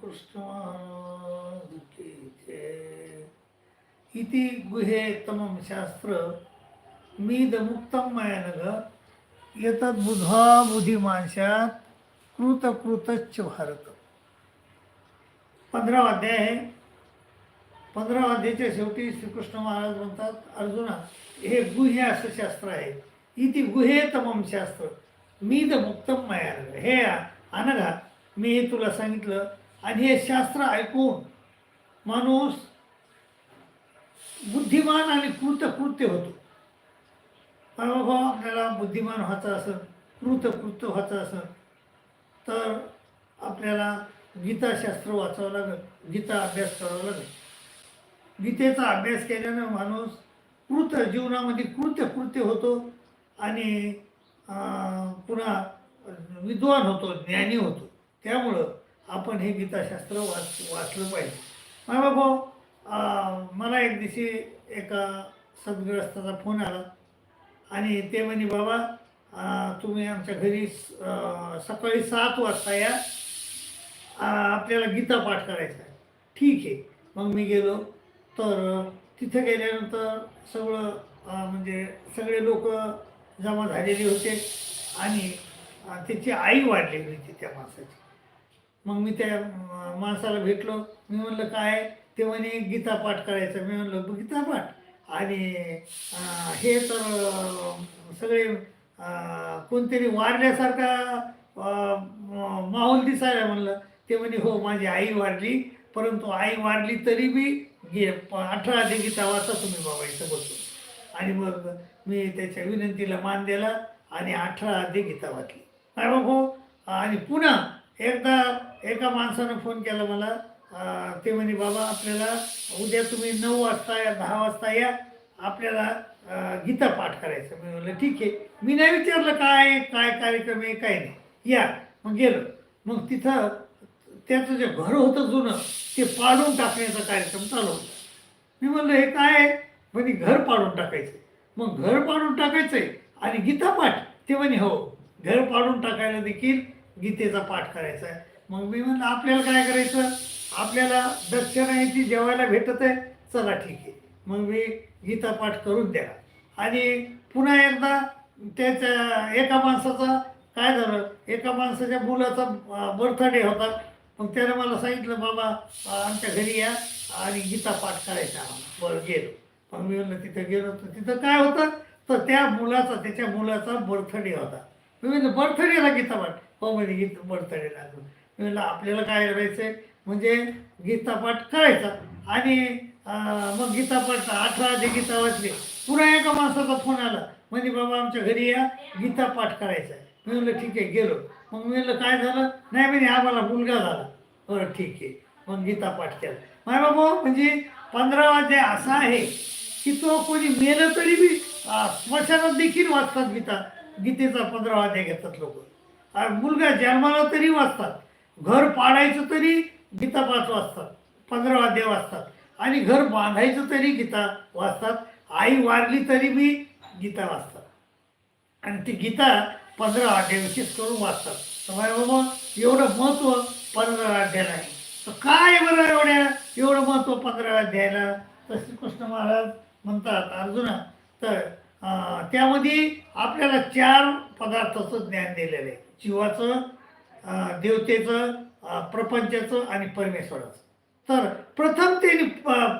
कृष्ण महाराज की इति गुहे तमं शास्त्र मीदमुक्तं मयनग एतद् बुधा बुद्धिमांशात भारत पंधरा अध्याय आहे पंधरा अध्यायाच्या शेवटी श्रीकृष्ण महाराज म्हणतात अर्जुना हे गुहे असं शास्त्र आहे. इति गुहे तमम शास्त्र. मीद मुक्तम मयानघ हे अनघा मी हे तुला सांगितलं. आणि हे शास्त्र ऐकून माणूस बुद्धिमान आणि कृतकृत्य होतो. परमाभाव आपल्याला बुद्धिमान व्हायचं असेल कृतकृत्य व्हायचं असेल तर आपल्याला गीताशास्त्र वाचावं लागेल गीता अभ्यास करावा लागेल. गीतेचा अभ्यास केल्यानं माणूस कृत जीवनामध्ये कृत्य कृत्य होतो आणि पुन्हा विद्वान होतो ज्ञानी होतो. त्यामुळं आपण हे गीताशास्त्र वाच वाचलं पाहिजे. मला भाऊ मला एक दिवशी एका सद्ग्रस्ताचा फोन आला आणि ते म्हणे बाबा तुम्ही आमच्या घरी सकाळी सात वाजता या. आपल्याला गीता पाठ करायचा आहे. ठीक आहे. मग मी गेलो. तर तिथे गेल्यानंतर सगळं म्हणजे सगळे लोक जमा झालेले होते आणि त्याची आई वाढलेली होती त्या माणसाची. मग मी त्या माणसाला भेटलो. मी म्हणलं काय? ते म्हणे गीता पाठ करायचं. मी म्हणलं गीता पाठ आणि हे तर सगळे कोणतरी वारल्यासारखा माहोल दिसायला म्हणलं. ते म्हणे हो माझी आई वारली परंतु आई वारली तरी बी गे अठरा अधिक गीता वाचा तुम्ही बाबा इथं बसून. आणि मग मी त्याच्या विनंतीला मान दिला आणि अठरा अधिक गीता वाचली. काय हो आणि पुन्हा एकदा एका माणसानं फोन केला मला ते म्हणे बाबा आपल्याला उद्या तुम्ही नऊ वाजता या दहा वाजता या आपल्याला गीता पाठ करायचं. मी म्हणलं ठीक आहे. मी नाही विचारलं काय आहे, काय कार्यक्रम आहे काय नाही. या मग गेलो. मग तिथं त्याचं जे घर होतं जुनं ते पाडून टाकण्याचा कार्यक्रम चालू होता. मी म्हणलं हे काय आहे? म्हणे घर पाडून टाकायचं मग घर पाडून टाकायचं आहे आणि गीता पाठ. ते म्हणे हो घर पाडून टाकायला देखील गीतेचा पाठ करायचा आहे. मग मी म्हणलं आपल्याला काय करायचं? आपल्याला दक्षिणा जेवायला भेटत आहे. चला ठीक आहे. मग मी गीता पाठ करून द्या. आणि पुन्हा एकदा त्याच्या एका माणसाचा काय झालं? एका माणसाच्या मुलाचा बर्थडे होता. मग त्याने मला सांगितलं बाबा आमच्या घरी या आणि गीता पाठ करायचा आम्हाला. बरं गेलो. मग मी म्हणलं तिथं गेलो तर तिथं काय होतं? तर त्या मुलाचा त्याच्या मुलाचा बर्थडे होता. मी म्हणलं बर्थडेला गीता पाठ? हो म्हणजे गीत बर्थडे लागलो म्हणलं आपल्याला काय करायचं म्हणजे गीता पाठ करायचा. आणि मग गीतापाठ अठरा आधी गीता वाचले. पुन्हा एका माणसाचा फोन आला. म्हणजे बाबा आमच्या घरी या गीता पाठ करायचा आहे मी म्हणलं ठीक आहे गेलो. मग मी म्हणलं काय झालं? नाही म्हणे आम्हाला मुलगा झाला. बरं ठीक आहे. मग गीता पाठ केला. माय बाबा म्हणजे पंधरा अध्याय असा आहे की तो कोणी मेलं तरी बी स्मशानात देखील वाचतात गीता. गीतेचा पंधरा अध्याय घेतात लोक. मुलगा जन्माला तरी वाचतात. घर पाडायचं तरी गीता पाच वाचतात पंधरा वाद्य वाचतात आणि घर बांधायचं तरी गीता वाचतात आई वारली तरी बी गीता वाचतात आणि ती गीता पंधरा अध्याय करून वाचतात तर मग बाबा एवढं महत्त्व पंधरा अध्यायाला आहे तर काय बरं एवढ्या? एवढं महत्त्व पंधरा अध्यायाला तर श्रीकृष्ण महाराज म्हणतात अर्जुना तर त्यामध्ये आपल्याला चार पदार्थाचं ज्ञान दिलेलं आहे. जीवाचं देवतेचं प्रपंचाचं आणि परमेश्वराचं. तर प्रथम त्यांनी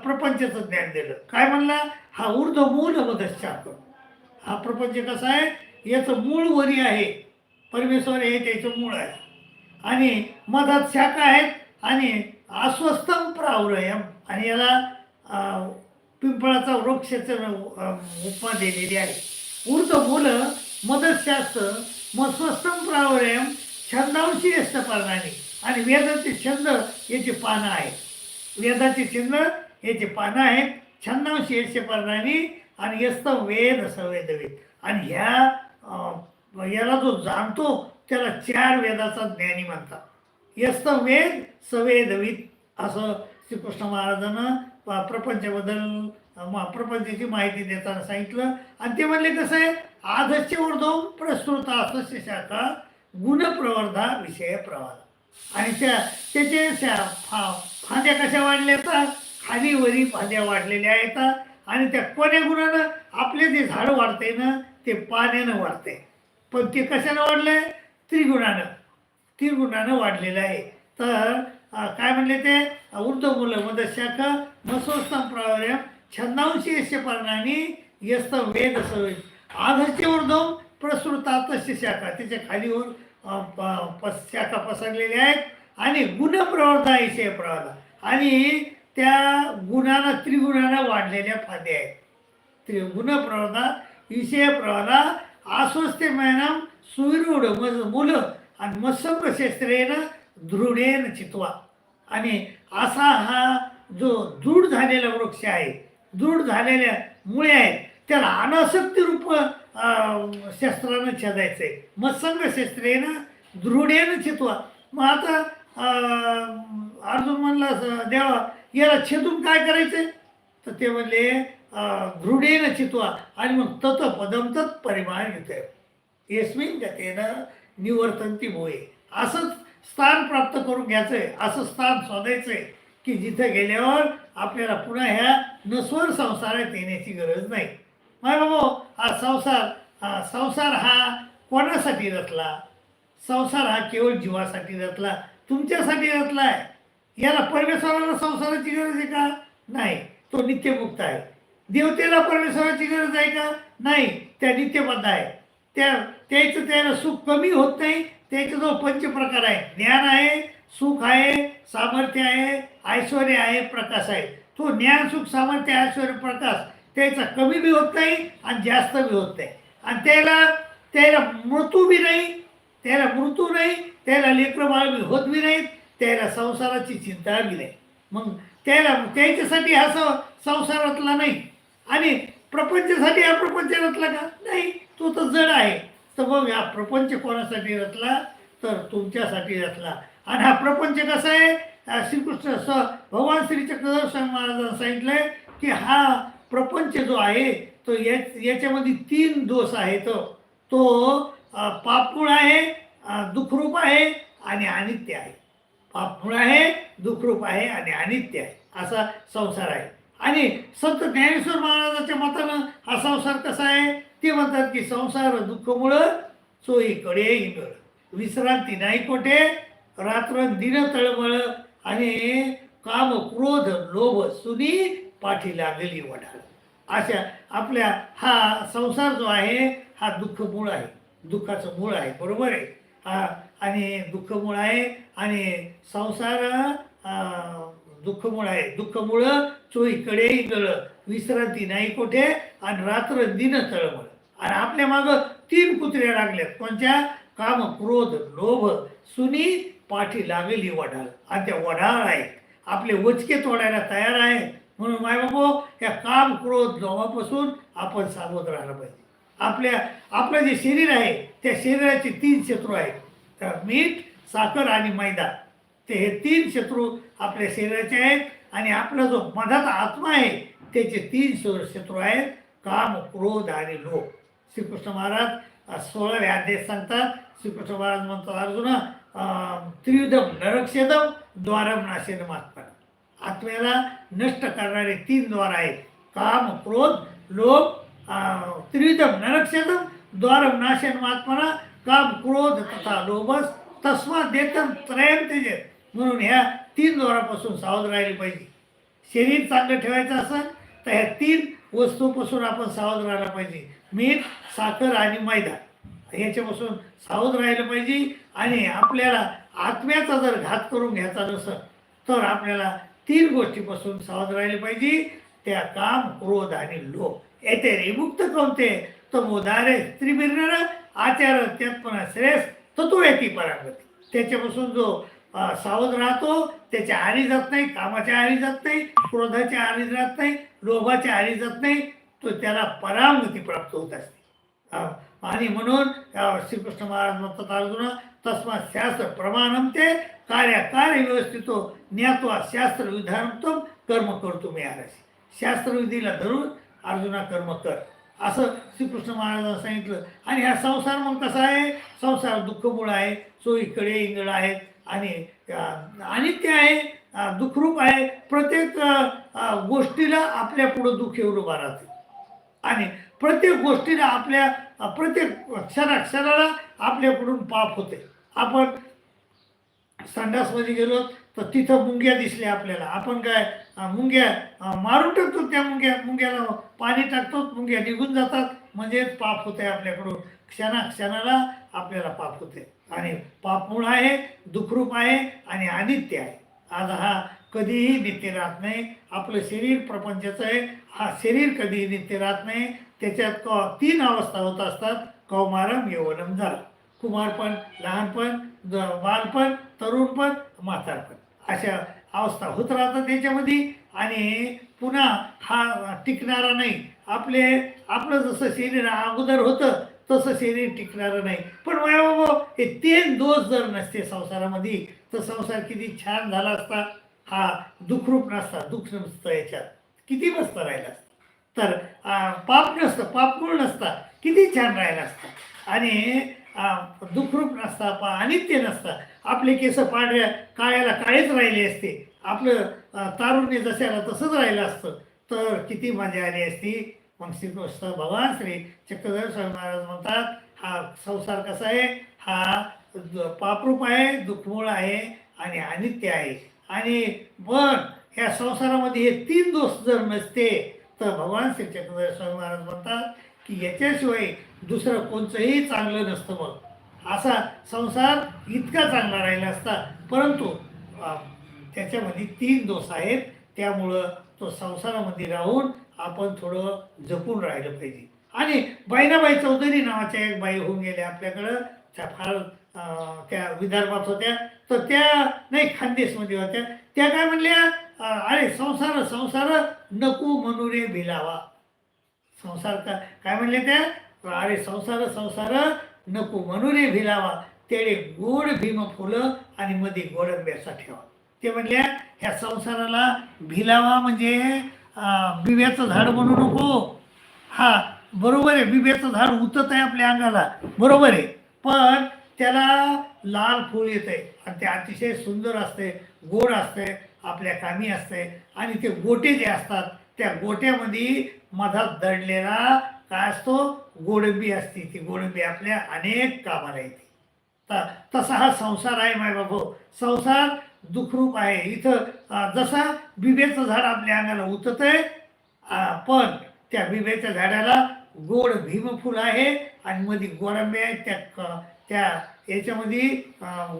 प्रपंचाचं ज्ञान दिलं. काय म्हणला? हा ऊर्ध्व मूल मदश्चाकर हा प्रपंच कसा आहे? याचं मूळ वरी आहे. परमेश्वर हे त्याचं मूळ आहे. आणि मधात शाखा आहेत आणि अस्वस्थम प्रावरयम आणि याला पिंपळाचा वृक्षाचं उपमा दिलेली आहे. ऊर्ध मदत शास्त्र मस्वस्थम प्रावरयम छंदांशी असतं आणि वेदाचे छंद याचे पानं आहेत. वेदाचे छंद याचे पानं आहेत. छंदांशी यश पर्णाने आणि यस्त वेद संवेदवेद. आणि ह्या याला जो जाणतो त्याला चार वेदाचा ज्ञानी म्हणतात. यस्त वेद सवेदवित असं श्रीकृष्ण महाराजांना प्रपंचाबद्दल प्रपंचाची माहिती देताना सांगितलं. आणि ते म्हणले कसं आहे? आधस्य ऊर्ध्व प्रस्तुत असस्य शाखा गुणप्रवर्धा विषय प्रवाह आणि त्या त्याचे शा फा फांद्या कशा वाढल्या येतात खाली वरी फांद्या वाढलेल्या आहेत. आणि त्या कोण्या गुणानं? आपले जे झाड वाढते ना ते पाण्यानं वाढते पण ते कशानं वाढलंय? त्रिगुणानं. त्रिगुणानं वाढलेलं आहे. तर काय म्हणले ते? वृद्ध मुलं मद मसोस्तम प्रावर्यम छंदांशी यस्य पर्णानी यस्त वेद सवय. आधस्य ऊर्ध्व प्रसृतात शाखा त्याच्याखाली होऊन प- शाखा पसरलेल्या आहेत आणि गुणप्रवर्धा इशय प्रवर्धा आणि त्या गुणांना त्रिगुणांना वाढलेल्या फांद्या आहेत. त्रिगुण प्रवर्धा विषय प्रवाला मॅनम सुविरूढ मज मुलं आणि मत्संगशस्त्रेनं दृढेन चितवा. आणि असा हा जो दृढ झालेला वृक्ष आहे दृढ झालेल्या मुळे आहेत त्याला अनासक्ती रूप शस्त्रानं छेदायचं आहे मत्संग शस्त्रेनं दृढेनं छेदवा. मग आता अर्जुन म्हणला देवा याला छेदून काय करायचंय? तर ते म्हणले दृढेनं चितवा आणि मग तत पदम तत् परिमाण घेतोय. येस्मिन गतेनं निवर्तंती होय असंच स्थान प्राप्त करून घ्यायचं आहे असं स्थान शोधायचंय की जिथे गेल्यावर आपल्याला पुन्हा ह्या नस्वर संसारात येण्याची गरज नाही. बाबा. हा संसार हा संसार हा कोणासाठी रचला? संसार हा केवळ जीवासाठी रचला. तुमच्यासाठी रचला आहे याला परमेश्वराला संसाराची गरज आहे का? नाही. तो नित्यमुक्त आहे. देवतेला परमेश्वराची गरज आहे का? नाही. त्या नित्यबद्ध आहे. त्या त्याचं त्याला सुख कमी होत नाही. त्याच्याजवळ पंचप्रकार आहे ज्ञान आहे सुख आहे सामर्थ्य आहे ऐश्वर आहे प्रकाश आहे. तो ज्ञान सुख सामर्थ्य ऐश्वर प्रकाश त्याचा कमी बी होत नाही आणि जास्त बी होत नाही. आणि त्याला त्याला मृत्यू बी नाही त्याला मृत्यू नाही त्याला लेकरंबाळ बी होत बी नाहीत त्याला संसाराची चिंता बी नाही. मग त्याला त्याच्यासाठी हा स- संसारातला नाही. आणि प्रपंचासाठी हा प्रपंच रचला का? नाही तो तर जड आहे. तर मग हा प्रपंच कोणासाठी रचला? तर तुमच्यासाठी रचला. आणि हा प्रपंच कसा आहे? हा श्रीकृष्ण स भगवान श्री चक्रधर महाराजांनी सांगितलंय की हा प्रपंच जो आहे तो या याच्यामध्ये तीन दोष आहेत. तो तो पापमुळ आहे दुखरूप आहे आणि अनित्य आहे. पापमूळ आहे दुखरूप आहे आणि अनित्य आहे. असा संसार आहे. आणि संत ज्ञानेश्वर महाराजाच्या मतानं हा संसार कसा आहे? ते म्हणतात की संसार दुःखमुळं चोईकडे इंगळ विश्रांती नाही कोठे रात्र दिन तळमळ आणि काम क्रोध लोभ सुनी पाठी लागली वडाल अशा आपल्या हा संसार जो आहे हा दुःख मूळ आहे. दुःखाचं मूळ आहे बरोबर आहे? हा आणि दुःख मूळ आहे आणि संसार दुःख मूळ आहे. दुःख मूळ चोहीकडे गळ विश्रांती नाही कुठे आणि रात्र दिन तळमळ. आणि आपल्या मागं तीन कुत्र्या लागल्यात. कोणत्या काम क्रोध लोभ. सुनी पाठी लागली वढाल आणि त्या वढाळ आहेत. आपले वचके तोडायला तयार आहे म्हणून माय बाबो या काम क्रोध लोभापासून आपण सावध राहिलं पाहिजे. आपल्या आपलं जे शरीर आहे त्या शरीराचे तीन शत्रू आहेत. तर मीठ साखर आणि मैदा. ते हे तीन शत्रू आपल्या शरीराचे आहेत आणि आपला जो मधात आत्मा आहे त्याचे तीन शत्रू आहेत. काम क्रोध आणि लोभ. श्रीकृष्ण महाराज अ, सोळाव्या अध्याय सांगतात. श्रीकृष्ण महाराज म्हणतो अर्जुन अं, त्रियुधम नरक्षेदम द्वारम नाशेन आत्म्याला आत्म्याला नष्ट करणारे तीन द्वार आहेत. काम क्रोध लोभ त्रिविधम नरक्षेदम द्वारम नाशन आत्मना काम क्रोध तथा लोभस तस्मा देतम त्रयम तेजे म्हणून ह्या तीन द्वारापासून सावध राहिले पाहिजे. शरीर चांगलं ठेवायचं असेल तर ह्या तीन वस्तूपासून आपण सावध राहायला पाहिजे. मीठ साखर आणि मैदा. ह्याच्यापासून सावध राहिलं पाहिजे आणि आपल्याला आत्म्याचा जर घात करून घ्यायचा नसेल तर आपल्याला तीन गोष्टीपासून सावध राहिले पाहिजे. त्या काम क्रोध आणि लोभ. येथे विमुक्त कोणते तो? मोदारे त्रिबिर्नर आचार त्यातपणा श्रेष्ठ तत्व येते परागती त्याच्यापासून जो सावध राहतो त्याच्या आरी जात नाही कामाच्या आरी जात नाही क्रोधाच्या आरी जात नाही लोभाच्या आरी जात नाही तो त्याला परामगती प्राप्त होत असते. आणि म्हणून श्रीकृष्ण महाराज म्हणतात अर्जुना तस्मात् शास्त्र प्रमाणम ते कार्य कार्य व्यवस्थितो ज्ञात्वा शास्त्र विधानत्व कर्म करतो मी आरसी। शास्त्रविधीला धरून अर्जुना कर्म कर। असं श्रीकृष्ण महाराजांना सांगितलं। आणि हा संसार मग कसा आहे? संसार दुःखमूळ आहे सोयीकडे इंगळ आहेत आणि अनित्य आहे दुःखरूप आहे. प्रत्येक गोष्टीला आपल्या पुढं दुःख येऊन उभा राहते. आणि प्रत्येक गोष्टीला आपल्या प्रत्येक क्षणा क्षणाला आपल्याकडून पाप होते. आपण संडासमध्ये गेलो तर तिथं मुंग्या दिसल्या आपल्याला. आपण काय मुंग्या मारून टाकतो त्या मुंग्या मुंग्याला पाणी टाकतो मुंग्या निघून जातात. म्हणजेच पाप होते आपल्याकडून. क्षणा क्षणाला आपल्याला पाप होते आणि पाप मूळ आहे दुखरूप आहे आणि अनित्य आहे. आज हा कधीही नित्य राहत नाही. आपलं शरीर प्रपंचाचं आहे. हा शरीर कधीही नित्य राहत नाही. त्याच्यात तीन अवस्था होत असतात. कौमारम यवनम झाला कुमारपण लहानपण बालपण तरुणपण म्हातारपण. अशा अवस्था होत राहतात त्याच्यामध्ये आणि पुन्हा हा टिकणारा नाही. आपले आपलं जसं शरीर अगोदर होतं तसं शरीर टिकणारं नाही. पण बाबा हे तीन दोष जर नसते संसारामध्ये तर संसार किती छान झाला असता. हा दुःखरूप नसता दुःख नसतं याच्यात. किती मस्त राहिला असता. तर पाप नसतं पापमूळ नसता. किती छान राहिला असता. आणि दुखरूप नसता पा अनित्य नसता. आपले केस पांढऱ्या काळ्याला काळेच राहिले असते. आपलं तारुण्य जशाला तसंच राहिलं असतं. तर किती मजा आली असती. मग श्रीकृष्ण भगवान श्री चक्रधर स्वामी महाराज म्हणतात हा संसार कसा आहे? हा पापरूप आहे दुःखमूळ आहे आणि अनित्य आहे. आणि पण ह्या संसारामध्ये हे तीन दोष जर नसते तर भगवान श्री चक्रधर स्वामी महाराज म्हणतात की याच्याशिवाय दुसरं कोणचंही चांगलं नसतं मग असा संसार इतका चांगला राहिला असता परंतु त्याच्यामध्ये तीन दोष आहेत. त्यामुळं तो संसारामध्ये राहून आपण थोडं जपून राहिलं पाहिजे. आणि बाईनाबाई चौधरी नावाच्या एक बाई होऊन गेल्या आपल्याकडं. त्या फार त्या विदर्भात होत्या. तर त्या नाही खानदेशमध्ये होत्या. त्या काय म्हणल्या अरे संसार संसार नको मनुरे भिलावा. संसार का काय म्हणले त्या? अरे संसार संसार नको मनुरे भिलावा. तेडे गोड भीम फुलं आणि मध्ये गोडंब्याचा ठेवा. ते म्हणल्या ह्या संसाराला भिलावा म्हणजे बिब्याचं झाड म्हणू नको. हा बरोबर आहे बिब्याचं झाड उतत आहे आपल्या अंगाला. बरोबर आहे. पण त्याला लाल फूल आहे आणि ते अतिशय सुंदर असते गोड असते आपल्या कामी असते आणि ते गोटे जे असतात त्या गोट्यामध्ये मधात दडलेला काय असतो? गोडंबी असते ती गोडंबी आपल्या अनेक कामाला येते. तर तसा हा संसार आहे माय बाबू संसार दुखरूप आहे. इथं जसा बिबेचं झाड आपल्या अंगाला उतत आहे पण त्या बिबेच्या झाडाला गोड भीमफूल आहे आणि मध्ये गोडंबे आहेत त्या क- त्या याच्यामध्ये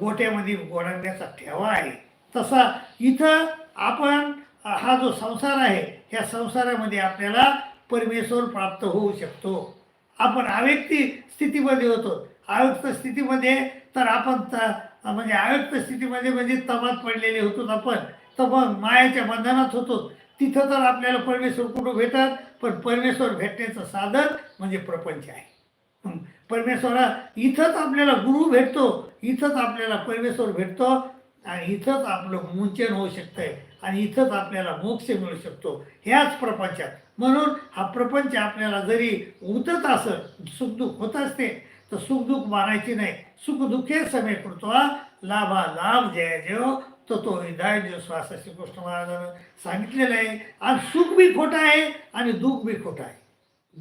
गोट्यामध्ये गोडंब्याचा ठेवा आहे. तसा इथं आपण हा जो संसार आहे ह्या संसारामध्ये आपल्याला परमेश्वर प्राप्त होऊ शकतो. आपण अव्यक्ती स्थितीमध्ये होतो. अव्यक्त स्थितीमध्ये तर आपण त- म्हणजे अव्यक्त स्थितीमध्ये म्हणजे तमात पडलेले होतो आपण तर मग मायाच्या बंधनात होतो. तिथं तर आपल्याला परमेश्वर कुठं भेटत? पण परमेश्वर भेटण्याचं साधन म्हणजे प्रपंच आहे. परमेश्वरा इथंच आपल्याला गुरु भेटतो. इथंच आपल्याला परमेश्वर भेटतो. आणि इथंच आपलं मुंचन होऊ शकतंय. आणि इथंच आपल्याला मोक्ष मिळू शकतो. ह्याच प्रपंचात. म्हणून हा प्रपंच आपल्याला जरी उतत असं सुखदुःख होत असते तर सुखदुःख मानायची नाही. सुखदुःखे समे कृत्वा लाभा लाभ जय जेव हो. तो तो विधाय देव श्वास श्रीकृष्ण महाराजांनं सांगितलेलं आहे. आणि सुख बी खोटं आहे आणि दुःख बी खोटं आहे.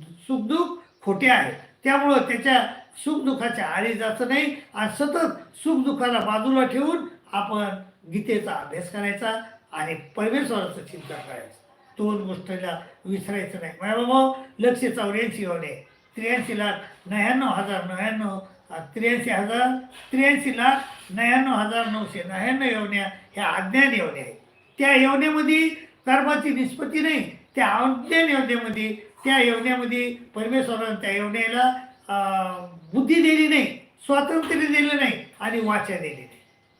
सुखदुःख खोटे आहे. त्यामुळं त्याच्या सुखदुःखाच्या आळी जायचं नाही आणि सतत सुखदुःखाला बाजूला ठेवून आपण गीतेचा अभ्यास करायचा आणि परमेश्वराचं चिंतन करायचं. दोन गोष्टीला विसरायचं नाही. माझ्या बाबा लक्ष चौऱ्याऐंशी एवढे त्र्याऐंशी लाख नव्याण्णव हजार नव्याण्णव त्र्याऐंशी हजार त्र्याऐंशी लाख नव्याण्णव हजार नऊशे नव्याण्णव येवण्या ह्या अज्ञान येवण्या आहेत. त्या येवण्यामध्ये कर्माची निष्पत्ती नाही. त्या अज्ञान योजनेमध्ये त्या येवण्यामध्ये परमेश्वरानं त्या येवण्याला बुद्धी दिली नाही स्वातंत्र्य दिलं नाही आणि वाचा दिली नाही.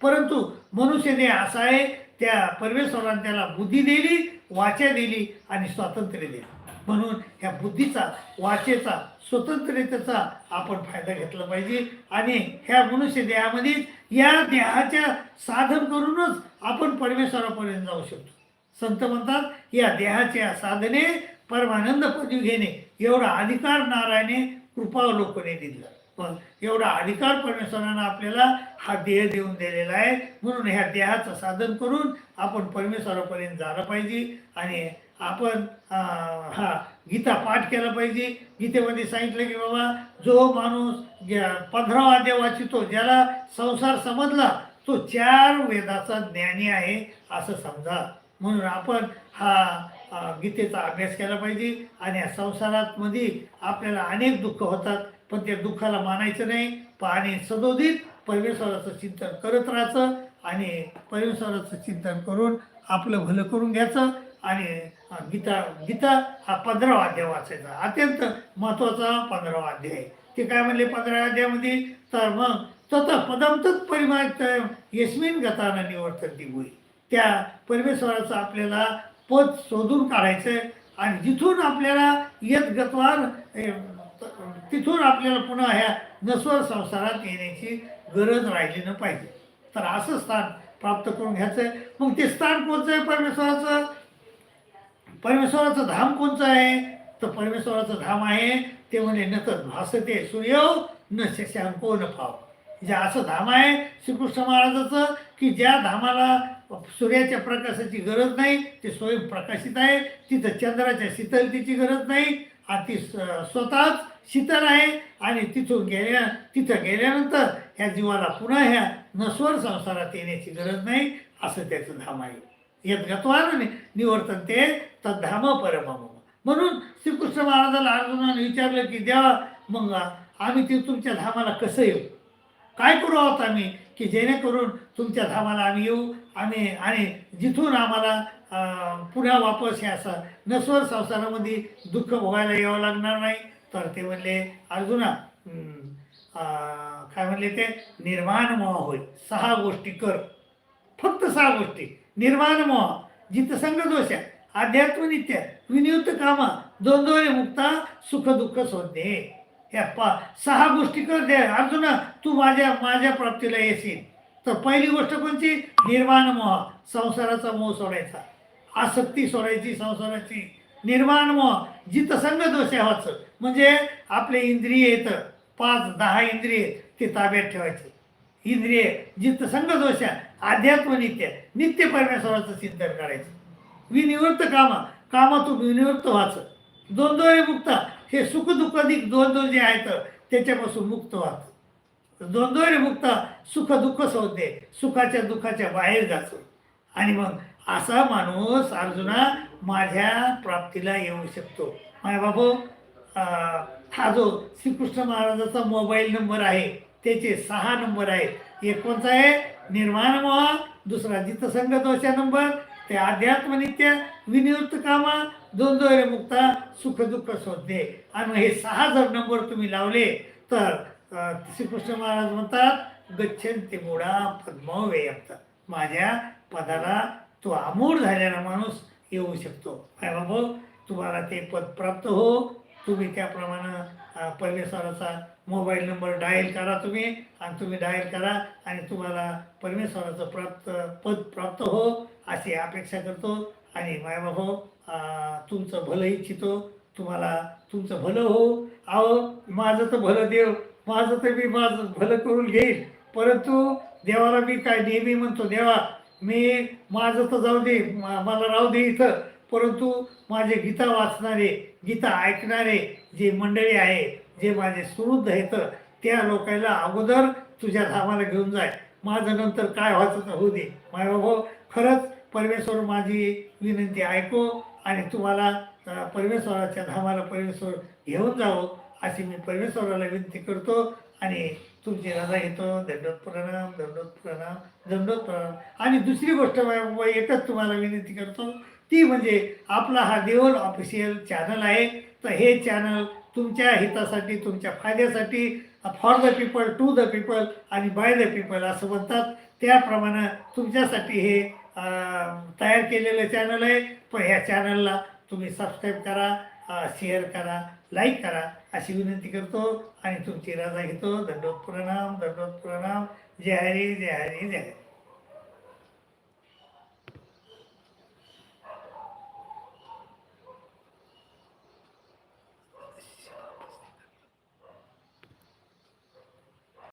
परंतु मनुष्यने असा आहे त्या परमेश्वरानं त्याला बुद्धी दिली वाचा दिली आणि स्वातंत्र्य दिलं. म्हणून ह्या बुद्धीचा वाचेचा स्वतंत्रतेचा आपण फायदा घेतला पाहिजे. आणि ह्या मनुष्य देहामध्ये या देहाच्या साधन करूनच आपण परमेश्वरापर्यंत जाऊ शकतो. संत म्हणतात या देहाच्या साधने परमानंद पदवी घेणे. एवढा अधिकार नारायणे कृपावलोकने दिला. एवढा अधिकार परमेश्वरानं आपल्याला हा देह देऊन दिलेला आहे. म्हणून ह्या देहाचं साधन करून आपण परमेश्वरापर्यंत झालं पाहिजे आणि आपण हा गीता पाठ केला पाहिजे. गीतेमध्ये सांगितलं की बाबा जो माणूस पंधरावा अध्याय वाचितो ज्याला संसार समजला तो चार वेदाचा ज्ञानी आहे असं समजा. म्हणून आपण हा गीतेचा अभ्यास केला पाहिजे आणि या संसारात मध्ये आपल्याला अनेक दुःख होतात. पण त्या दुःखाला मानायचं नाही. पाणी सदोदित परमेश्वराचं चिंतन करत राहायचं आणि परमेश्वराचं चिंतन करून आपलं भलं करून घ्यायचं आणि गीता गीता हा पंधरावा अध्याय वाचायचा. अत्यंत महत्त्वाचा पंधरावा अध्याय. आहे. ते काय म्हणले पंधराव्या अध्यायामध्ये? तर मग तत पदमतच तत् यशमीन यस्मिन गतानं निवर्तन होईल त्या परमेश्वराचं आपल्याला पद शोधून काढायचं आणि जिथून आपल्याला येत गतवार तिथून आपल्याला पुन्हा ह्या नस्वर संसारात येण्याची गरज राहिली न पाहिजे. तर असं स्थान प्राप्त करून घ्यायचं मग ते स्थान कोणचं आहे परमेश्वराचं? परमेश्वराचं धाम कोणचं आहे? तर परमेश्वराचं धाम आहे ते म्हणजे तर भासते सूर्य न शशांको न फाव जे म्हणजे असं धाम आहे श्रीकृष्ण महाराजाचं की ज्या धामाला सूर्याच्या प्रकाशाची गरज नाही ते स्वयं प्रकाशित आहे. तिथं चंद्राच्या शीतलतेची गरज नाही. आणि ती स्वतःच शीतल आहे आणि तिथून गेल्या तिथं गेल्यानंतर ह्या जीवाला पुन्हा ह्या नस्वर संसारात येण्याची गरज नाही असं त्याचं धाम आहे. यत गत्वान निवर्तन ते तद्धाम परमम म्हणून श्रीकृष्ण महाराजाला अर्जुनाने विचारलं की देवा मग आम्ही ते तुमच्या धामाला कसं येऊ? काय करू आहोत आम्ही? की जेणेकरून तुमच्या धामाला आम्ही येऊ आम्ही आणि जिथून आम्हाला पुन्हा वापस हे असं नस्वर संसारामध्ये दुःख भोगायला यावं लागणार नाही? तर ते म्हणले अर्जुना हम्म, काय म्हणले ते? निर्माण मोह होय. सहा गोष्टी कर. फक्त सहा गोष्टी. निर्माण मोह जिथं दोष अध्यात्म नित्य विनियुक्त कामा द्वंद्वरे मुक्ता सुख दुःख शोधणे या पा सहा गोष्टी कर दे. अर्जुना तू माझ्या माझ्या प्राप्तीला येशील. तर पहिली गोष्ट कोणची निर्माण मोह संसाराचा मोह सोडायचा. आसक्ती सोडायची संसाराची. निर्माण मोह जितसंग दोष व्हायचं म्हणजे आपले इंद्रिय येतं पाच दहा इंद्रिय ते ताब्यात ठेवायचे. इंद्रिय जिथं दोषा दोष अध्यात्म नित्य नित्य परमेश्वराचं चिंतन करायचं. विनिवृत्त कामा कामातून विनिवृत्त व्हायचं. दोन दोन मुक्त हे सुख दुःखाधिक दोन जे आहेत त्याच्यापासून मुक्त व्हायचं. द्वंद्वरे मुक्त सुख दुःख शोधते सुखाच्या दुःखाच्या बाहेर जायचं. आणि मग असा माणूस अर्जुना माझ्या प्राप्तीला येऊ शकतो. माझ्या बाबू हा जो श्रीकृष्ण महाराजाचा मोबाईल नंबर आहे त्याचे सहा नंबर आहेत. एक कोणता आहे? निर्माण मोह दुसरा जितसंग दोषा नंबर ते अध्यात्मनित्य विनियुक्त कामा दोन दोरे मुक्ता सुख दुःख शोधणे. आणि हे सहा जर नंबर तुम्ही लावले तर श्रीकृष्ण महाराज म्हणतात गच्छन ते मुडा पद्म वेयप्त. माझ्या पदाला तो आमूळ झालेला माणूस येऊ शकतो. काय बाबा तुम्हाला ते पद प्राप्त हो. तुम्ही त्याप्रमाणे परमेश्वराचा मोबाईल नंबर डायल करा तुम्ही आणि तुम्ही डायल करा आणि तुम्हाला परमेश्वराचं प्राप्त पद प्राप्त हो अशी अपेक्षा करतो. आणि मायबाबो तुमचं भलं इच्छितो. तुम्हाला तुमचं भलं हो. अहो माझं तर भलं देव माझं तर मी माझं भलं करून घेईल. परंतु देवाला मी काय नेहमी म्हणतो देवा मी माझं तर जाऊ दे मला राहू दे इथं. परंतु माझे गीता वाचणारे गीता ऐकणारे जे मंडळी आहे जे माझे सुहृद आहेत त्या लोकांना अगोदर तुझ्या धामाला घेऊन जाय. माझं नंतर काय व्हायचं होऊ दे. माझ्या बाबा खरंच परमेश्वर माझी विनंती ऐको आणि तुम्हाला परमेश्वराच्या धामाला परमेश्वर घेऊन जावं अशी मी परमेश्वराला विनंती करतो आणि तुमची रजा घेतो दंडोत प्रणाम दंडोत प्रणाम दंडोत प्रणाम. आणि दुसरी गोष्ट एकच तुम्हाला विनंती करतो ती म्हणजे आपला हा देवल ऑफिशियल चॅनल आहे. तर हे चॅनल तुमच्या हितासाठी तुमच्या फायद्यासाठी for the people to the people आणि बाय द पीपल असं म्हणतात. त्याप्रमाणे तुमच्यासाठी हे तयार केलेलं चॅनल आहे. पण ह्या चॅनलला तुम्ही सबस्क्राईब करा शेअर करा. लाईक करा. अशी विनंती करतो आणि तुमची राजा घेतो. दंडोत प्रणाम दंडोत प्रणाम जय हरी जय हरी जय हरी.